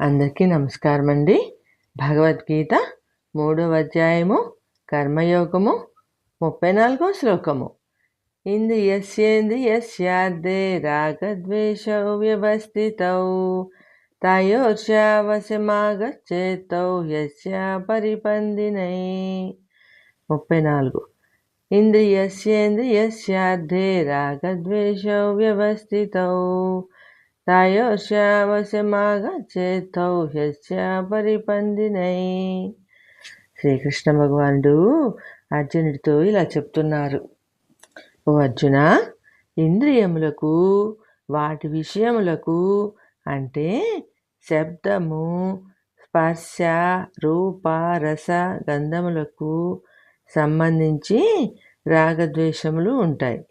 అందరికీ నమస్కారం అండి భగవద్గీత మూడవ అధ్యాయము కర్మయోగము ముప్పై నాలుగో శ్లోకము. ఇంద్రియస్యేంద్రియస్యార్థే రాగద్వేషౌ వ్యవస్థితౌ తయోర్షావశమాగచ్చేతౌ యస్య పరిపందినై. ముప్పై నాలుగు. ఇంద్రియస్యేంద్రియస్యార్థే రాగద్వేషౌ వ్యవస్థితౌ తాయోశ్యావశమాగచేతౌ హ్యస్య పరిపందినై శ్రీకృష్ణ భగవానుడు అర్జునుడితో ఇలా చెప్తున్నారు. ఓ అర్జున ఇంద్రియములకు వాటి విషయములకు అంటే శబ్దము స్పర్శ రూప రస గంధములకు సంబంధించి రాగద్వేషములు ఉంటాయి.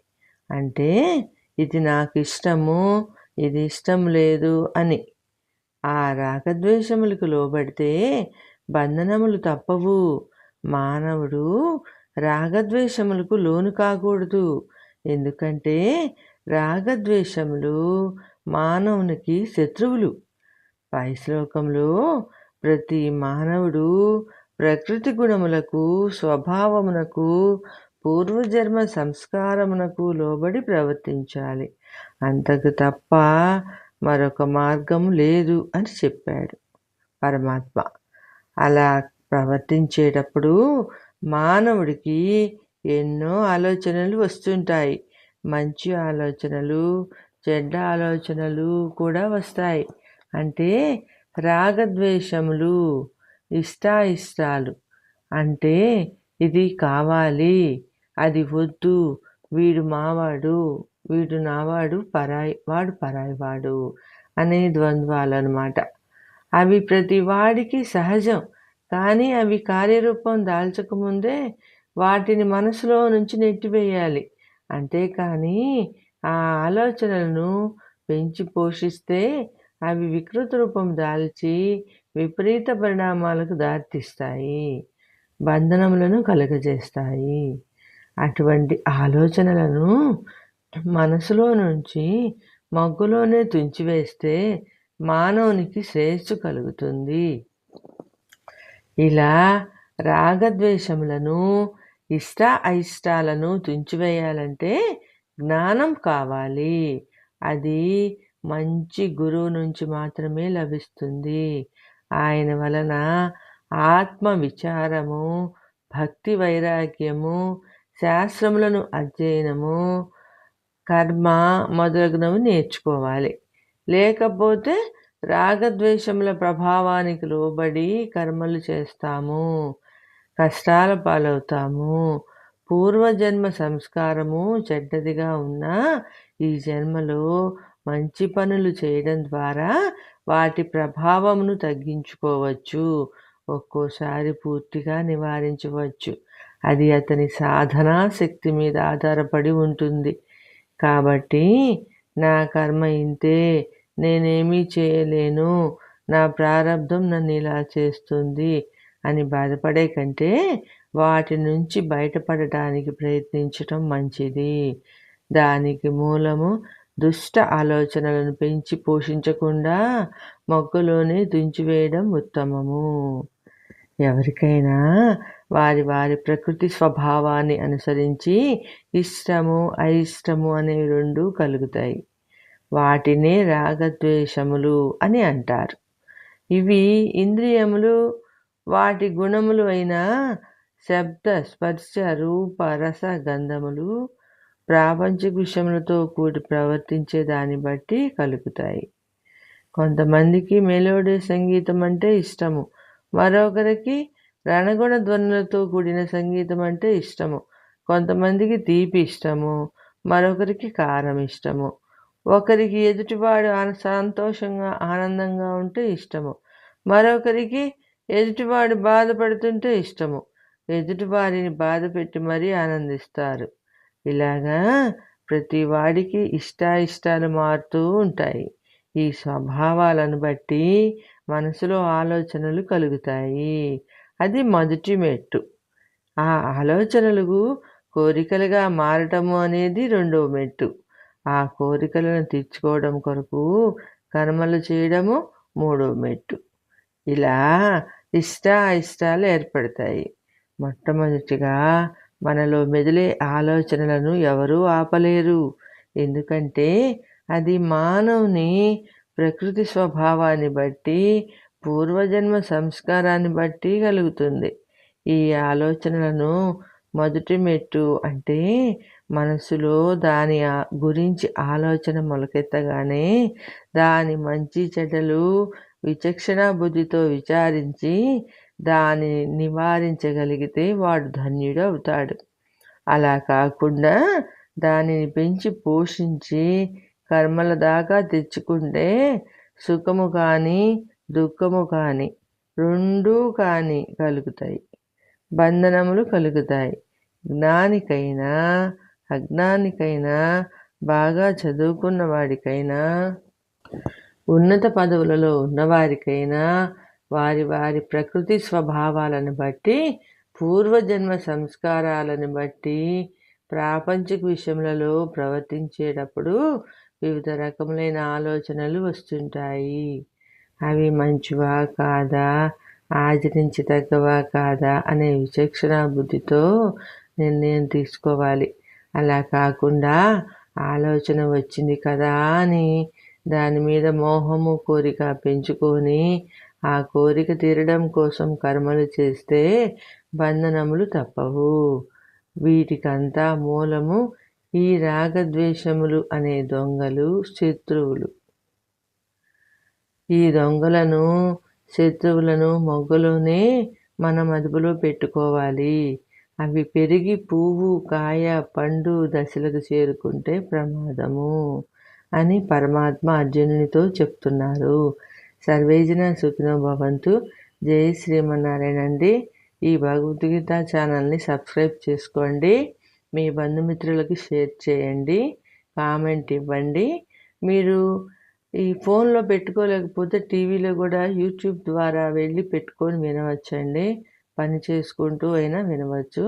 అంటే ఇది నాకు ఇష్టము ఇది ఇష్టం లేదు అని. ఆ రాగద్వేషములకు లోబడితే బంధనములు తప్పవు. మానవుడు రాగద్వేషములకు లోను కాకూడదు. ఎందుకంటే రాగద్వేషములు మానవునికి శత్రువులు. పై శ్లోకంలో ప్రతి మానవుడు ప్రకృతి గుణములకు స్వభావమునకు పూర్వజన్మ సంస్కారమునకు లోబడి ప్రవర్తించాలి. అంతకు తప్ప మరొక మార్గం లేదు అని చెప్పాడు పరమాత్మ. అలా ప్రవర్తించేటప్పుడు మానవుడికి ఎన్నో ఆలోచనలు వస్తుంటాయి. మంచి ఆలోచనలు చెడ్డ ఆలోచనలు కూడా వస్తాయి. అంటే రాగద్వేషములు ఇష్టాయిష్టాలు. అంటే ఇది కావాలి. అది వద్దు. వీడు మావాడు వీడు నావాడు పరాయి వాడు పరాయి వాడు అనే ద్వంద్వాలు అనమాట అవి ప్రతి వాడికి సహజం. కానీ అవి కార్యరూపం దాల్చకముందే వాటిని మనసులో నుంచి నెట్టివేయాలి. అంతేకాని ఆ ఆలోచనలను పెంచి పోషిస్తే అవి వికృత రూపం దాల్చి విపరీత పరిణామాలకు దారితీస్తాయి. బంధనములను కలుగజేస్తాయి. అటువంటి ఆలోచనలను మనసులో నుంచి మగ్గులోనే తుంచివేస్తే మానవునికి శ్రేయస్సు కలుగుతుంది. ఇలా రాగద్వేషములను ఇష్ట అయిష్టాలను తుంచివేయాలంటే జ్ఞానం కావాలి. అది మంచి గురువు నుంచి మాత్రమే లభిస్తుంది. ఆయన వలన ఆత్మ విచారము భక్తి వైరాగ్యము శాస్త్రములను అధ్యయనము కర్మ మొదలగునవి నేర్చుకోవాలి. లేకపోతే రాగద్వేషముల ప్రభావానికి లోబడి కర్మలు చేస్తాము కష్టాల పాలవుతాము. పూర్వజన్మ సంస్కారము చెడ్డదిగా ఉన్న ఈ జన్మలో మంచి పనులు చేయడం ద్వారా వాటి ప్రభావమును తగ్గించుకోవచ్చు. ఒక్కోసారి పూర్తిగా నివారించవచ్చు. అది అతని సాధనా శక్తి మీద ఆధారపడి ఉంటుంది. కాబట్టి నా కర్మ ఇంతే నేనేమీ చేయలేను నా ప్రారంధం నన్ను ఇలా చేస్తుంది అని బాధపడే కంటే వాటి నుంచి బయటపడటానికి ప్రయత్నించటం మంచిది. దానికి మూలము దుష్ట ఆలోచనలను పెంచి పోషించకుండా మొక్కలోనే దుంచివేయడం ఉత్తమము. ఎవరికైనా వారి వారి ప్రకృతి స్వభావాన్ని అనుసరించి ఇష్టము అయిష్టము అనేవి రెండు కలుగుతాయి. వాటినే రాగద్వేషములు అని అంటారు. ఇవి ఇంద్రియములు వాటి గుణములు అయిన శబ్ద స్పర్శ రూప రస గంధములు ప్రాపంచిక విషయములతో కూడి ప్రవర్తించే దాన్ని బట్టి కలుగుతాయి. కొంతమందికి మెలోడీ సంగీతం అంటే ఇష్టము. మరొకరికి రణగుణ ధ్వనులతో కూడిన సంగీతం అంటే ఇష్టము. కొంతమందికి తీపి ఇష్టము మరొకరికి కారం ఇష్టము. ఒకరికి ఎదుటివాడు సంతోషంగా ఆనందంగా ఉంటే ఇష్టము. మరొకరికి ఎదుటివాడు బాధపడుతుంటే ఇష్టము. ఎదుటివారిని బాధ పెట్టి మరీ ఆనందిస్తారు. ఇలాగా ప్రతి వాడికి ఇష్టాయిష్టాలు మారుతూ ఉంటాయి. ఈ స్వభావాలను బట్టి మనసులో ఆలోచనలు కలుగుతాయి. అది మొదటి మెట్టు. ఆ ఆలోచనలు కోరికలుగా మారటము అనేది రెండవ మెట్టు. ఆ కోరికలను తీర్చుకోవడం కొరకు కర్మలు చేయడము మూడో మెట్టు. ఇలా ఇష్ట ఇష్టాలు ఏర్పడతాయి. మొట్టమొదటిగా మనలో మెదిలే ఆలోచనలను ఎవరూ ఆపలేరు. ఎందుకంటే అది మానవుని ప్రకృతి స్వభావాన్ని బట్టి పూర్వజన్మ సంస్కారాన్ని బట్టి కలుగుతుంది. ఈ ఆలోచనలను మొదటి మెట్టు అంటే మనసులో దాని గురించి ఆలోచన మొలకెత్తగానే దాని మంచి చెడ్డలు విచక్షణ బుద్ధితో విచారించి దానిని నివారించగలిగితే వాడు ధన్యుడు అవుతాడు. అలా కాకుండా దానిని పెంచి పోషించి కర్మల దాకా తెచ్చుకుంటే సుఖము కానీ దుఃఖము కానీ రెండూ కానీ కలుగుతాయి. బంధనములు కలుగుతాయి. జ్ఞానికైనా అజ్ఞానికైనా బాగా చదువుకున్న వాడికైనా ఉన్నత పదవులలో ఉన్నవారికైనా వారి వారి ప్రకృతి స్వభావాలను బట్టి పూర్వజన్మ సంస్కారాలను బట్టి ప్రాపంచిక విషయములలో ప్రవర్తించేటప్పుడు వివిధ రకములైన ఆలోచనలు వస్తుంటాయి. అవి మంచివా కాదా? ఆచరించదగ్గవా కాదా? అనే విచక్షణ బుద్ధితో నిర్ణయం తీసుకోవాలి. అలా కాకుండా ఆలోచన వచ్చింది కదా అని దాని మీద మోహము కోరిక పెంచుకొని ఆ కోరిక తీరడం కోసం కర్మలు చేస్తే బంధనములు తప్పవు. వీటికంతా మూలము ఈ రాగద్వేషములు అనే దొంగలు శత్రువులు. ఈ దొంగలను శత్రువులను మొగ్గలోనే మనం అదుపులో పెట్టుకోవాలి. అవి పెరిగి పువ్వు కాయ పండు దశలకు చేరుకుంటే ప్రమాదము అని పరమాత్మ అర్జునునితో చెప్తున్నారు. సర్వేజన సుఖినో భవంతు. జై శ్రీమన్నారాయణ అండి. ఈ భగవద్గీత ఛానల్ని సబ్స్క్రైబ్ చేసుకోండి. మీ బంధుమిత్రులకి షేర్ చేయండి కామెంట్ ఇవ్వండి. మీరు ఈ ఫోన్లో పెట్టుకోలేకపోతే టీవీలో కూడా యూట్యూబ్ ద్వారా వెళ్ళి పెట్టుకొని వినవచ్చండి. పని చేసుకుంటూ అయినా వినవచ్చు.